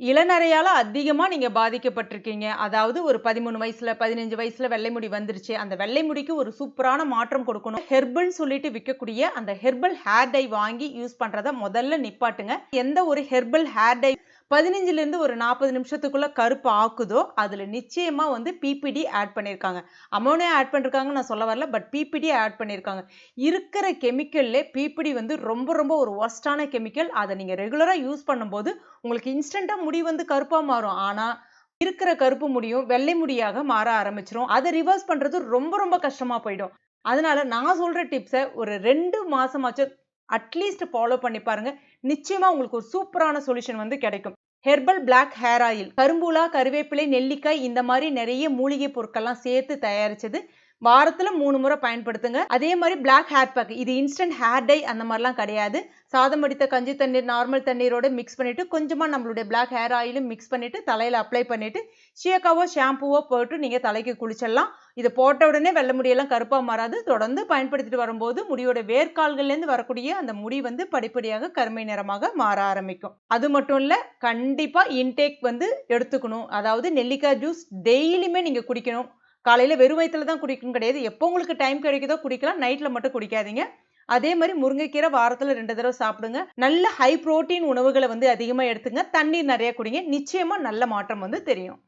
இளநறையால் அதிகமாக நீங்க பாதிக்கப்பட்டிருக்கீங்க. அதாவது ஒரு 13 வயசுல, 15 வயசுல வெள்ளை முடி வந்துருச்சு. அந்த வெள்ளை முடிக்கு ஒரு சூப்பரான மாற்றம் கொடுக்கணும். ஹெர்பல்ன்னு சொல்லிட்டு விற்கக்கூடிய அந்த ஹெர்பல் ஹேர் டை வாங்கி யூஸ் பண்ணுறத முதல்ல நிப்பாட்டுங்க. எந்த ஒரு ஹெர்பல் ஹேர் டை 15லேருந்து ஒரு நாற்பது நிமிஷத்துக்குள்ளே கருப்பு ஆக்குதோ, அதில் நிச்சயமாக வந்து பிபிடி ஆட் பண்ணியிருக்காங்க. அமோனியா ஆட் பண்ணியிருக்காங்கன்னு நான் சொல்ல வரல. பட் பிபிடி ஆட் பண்ணியிருக்காங்க. இருக்கிற கெமிக்கல்லே பிபிடி வந்து ரொம்ப ரொம்ப ஒரு ஒஸ்டான கெமிக்கல். அதை நீங்கள் ரெகுலராக யூஸ் பண்ணும்போது, உங்களுக்கு இன்ஸ்டண்ட்டாக முடி வந்து கருப்பாக மாறும். ஆனால் இருக்கிற கருப்பு முடியும் வெள்ளை முடியாக மாற ஆரம்பிச்சிரும் அதை ரிவர்ஸ் பண்ணுறது ரொம்ப ரொம்ப கஷ்டமாக போயிடும். அதனால நான் சொல்கிற டிப்ஸை ஒரு ரெண்டு மாதமாச்சும் அட்லீஸ்ட் ஃபாலோ பண்ணி பாருங்கள் நிச்சயமாக உங்களுக்கு ஒரு சூப்பரான சொல்யூஷன் வந்து கிடைக்கும். ஹெர்பல் பிளாக் ஹேர் ஆயில் கரும்புலா, கருவேப்பிலை, நெல்லிக்காய் இந்த மாதிரி நிறைய மூலிகை பொருட்கள்லாம் சேர்த்து தயாரித்தது வாரத்தில் மூணு முறை பயன்படுத்துங்க. அதே மாதிரி பிளாக் ஹேர் பேக் இது இன்ஸ்டன்ட் ஹேர் டை அந்த மாதிரிலாம் கிடையாது. சாதம் வடித்த கஞ்சி தண்ணீர், நார்மல் தண்ணீரோட மிக்ஸ் பண்ணிவிட்டு கொஞ்சமாக நம்மளுடைய பிளாக் ஹேர் ஆயிலும் மிக்ஸ் பண்ணிவிட்டு தலையில் அப்ளை பண்ணிவிட்டு ஷியக்காவோ, ஷாம்பூவோ போட்டு நீங்கள் தலைக்கு குளிச்சிடலாம். இதை போட்ட உடனே வெள்ளை முடியெல்லாம் கருப்பாக மாறாது. தொடர்ந்து பயன்படுத்திட்டு வரும்போது, முடியோட வேர்க்கால்கள்லேருந்து வரக்கூடிய அந்த முடி வந்து படிப்படியாக கருமை நிறமாக மாற ஆரம்பிக்கும். அது மட்டும் இல்லை கண்டிப்பாக இன்டேக் வந்து எடுத்துக்கணும். அதாவது நெல்லிக்காய் ஜூஸ் டெய்லியுமே நீங்கள் குடிக்கணும். காலையில் வெறும் வயித்துல தான் குடிக்கணும் கிடையாது. எப்போ உங்களுக்கு டைம் கிடைக்குதோ குடிக்கலாம். நைட்ல மட்டும் குடிக்காதீங்க. அதே மாதிரி முருங்கைக்கீரை வாரத்துல ரெண்டு தடவை சாப்பிடுங்க. நல்ல ஹை புரோட்டீன் உணவுகளை வந்து அதிகமா எடுத்துங்க. தண்ணீர் நிறைய குடிங்க. நிச்சயமா நல்ல மாற்றம் வந்து தெரியும்.